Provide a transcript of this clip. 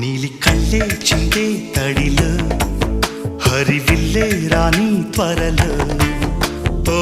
నీలి కళ్ళే చిందే తడిలో హరివిల్లే రాణి త్వరలో ఓ